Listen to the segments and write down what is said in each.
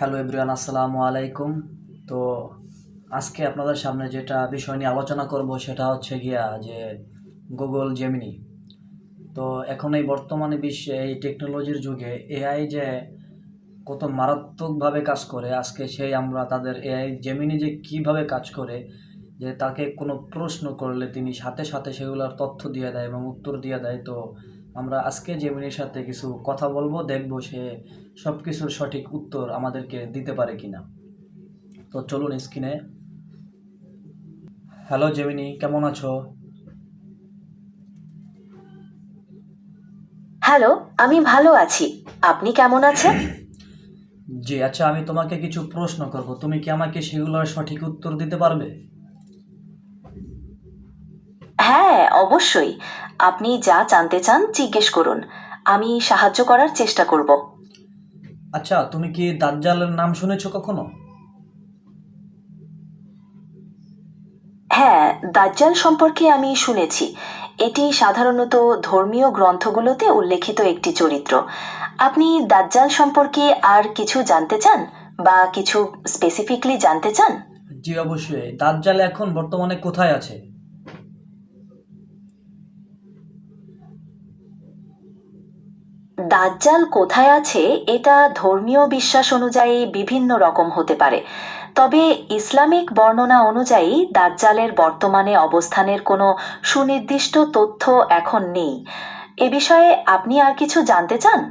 Hello everyone, আসসালামু আলাইকুম। তো আজকে আপনাদের সামনে যেটা বিষয় নিয়ে আলোচনা করব সেটা হচ্ছে গিয়া যে গুগল জেমিনি তো এখন এই বর্তমানে বিশ্বে এই টেকনোলজির যুগে এআই যে কত মারাত্মকভাবে কাজ করে, আজকে সেই আমরা তাদের এআই জেমিনি যে কীভাবে কাজ করে, যে তাকে কোনো প্রশ্ন করলে তিনি সাথে সাথে সেগুলোর তথ্য দিয়ে দেয় এবং উত্তর দিয়ে দেয়, তো আমরা আজকে জেমিনির সাথে কিছু কথা বলব দেখব সে সব কিছুর সঠিক উত্তর আমাদেরকে দিতে পারে কিনা। তো চলুন স্ক্রিনে। হ্যালো জেমিনি কেমন আছো? হ্যালো আমি ভালো আছি। আপনি কেমন আছেন? জি আচ্ছা আমি তোমাকে কিছু প্রশ্ন করব। তুমি কি আমাকে সেগুলোর সঠিক উত্তর দিতে পারবে? হ্যাঁ অবশ্যই। আপনি যা জানতে চান জিজ্ঞেস করুন। আমি সাহায্য করার চেষ্টা করব। আচ্ছা তুমি কি দাজ্জালের নাম শুনেছো কখনো? হ্যাঁ দাজ্জাল সম্পর্কে আমি শুনেছি। এটি সাধারণত ধর্মীয় গ্রন্থগুলোতে উল্লেখিত একটি চরিত্র। আপনি দাজ্জাল সম্পর্কে আর কিছু জানতে চান? বা কিছু স্পেসিফিকলি জানতে চান? জি অবশ্যই। দাজ্জাল এখন বর্তমানে কোথায় আছে? দাজ্জাল কোথায় আছে এটা ধর্মীয় বিশ্বাস অনুযায়ী বিভিন্ন রকম হতে পারে। তবে ইসলামিক বর্ণনা অনুযায়ী দাজ্জালের বর্তমানে অবস্থানের কোনো সুনির্দিষ্ট তথ্য এখন নেই। এ বিষয়ে আপনি আর কিছু জানতে চান?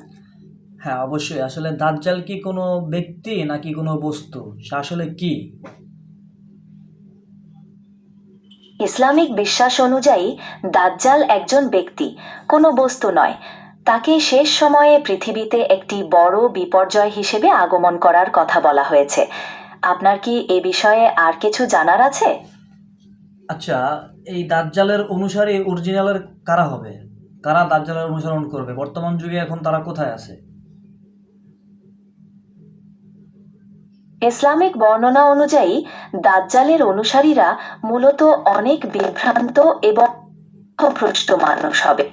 হ্যাঁ অবশ্যই। আসলে দাজ্জাল কি কোনো ব্যক্তি নাকি কোনো বস্তু? সে আসলে কি? ইসলামিক বিশ্বাস অনুযায়ী দাজ্জাল একজন ব্যক্তি কোনো বস্তু নয়। তাকে শেষ সময়ে পৃথিবীতে একটি বড় বিপর্যয় হিসেবে আগমন করার কথা বলা হয়েছে। আপনার কি এ বিষয়ে আর কিছু জানার আছে? আচ্ছা এই দাজ্জালের অনুসারে অরিজিনালের কারা হবে? কারা দাজ্জালের অনুসরণ করবে? বর্তমান যুগে এখন তারা কোথায় আছে? ইসলামিক বর্ণনা অনুযায়ী দাজ্জালের অনুসারীরা মূলত অনেক বিভ্রান্ত এবং ভ্রষ্ট মানুষ হবে।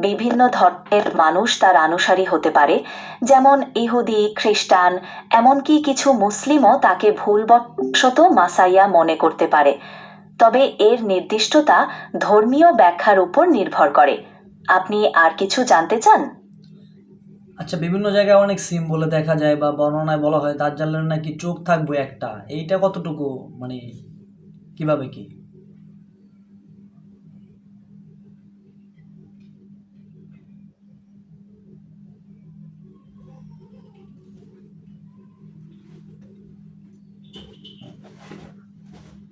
বিভিন্ন ধর্মের মানুষ তার অনুসারী হতে পারে, যেমন ইহুদি, খ্রিস্টান, এমনকি কিছু মুসলিমও তাকে ভুলবশত মাসাইয়া মনে করতে পারে। তবে এর নির্দিষ্টতা ধর্মীয় ব্যাখ্যার উপর নির্ভর করে। আপনি আর কিছু জানতে চান? আচ্ছা বিভিন্ন জায়গায় অনেক সিম বলে দেখা যায় বা বর্ণনায় বলা হয়, দাজ্জালের নাকি চোখ থাকবে একটা। এইটা কতটুকু মানে কীভাবে কি?